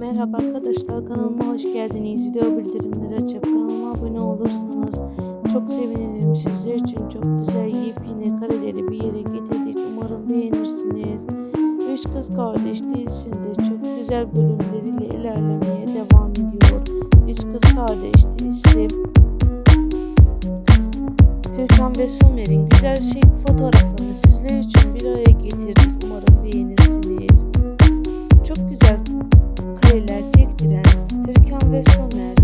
Merhaba arkadaşlar kanalıma hoş geldiniz. Video bildirimleri açıp kanalıma abone olursanız çok sevinirim. Sizler için çok güzel yepyeni kareleri bir yere getirdik. Umarım beğenirsiniz. Üç kız kardeş dizisinde çok güzel bölümleriyle ilerlemeye devam ediyor. Üç kız kardeş dizisi Türkan ve Somer'in güzel şey fotoğraflarını sizler için bir araya getirdik. Umarım beğenirsiniz kareler çektiren Türkan ve Somer.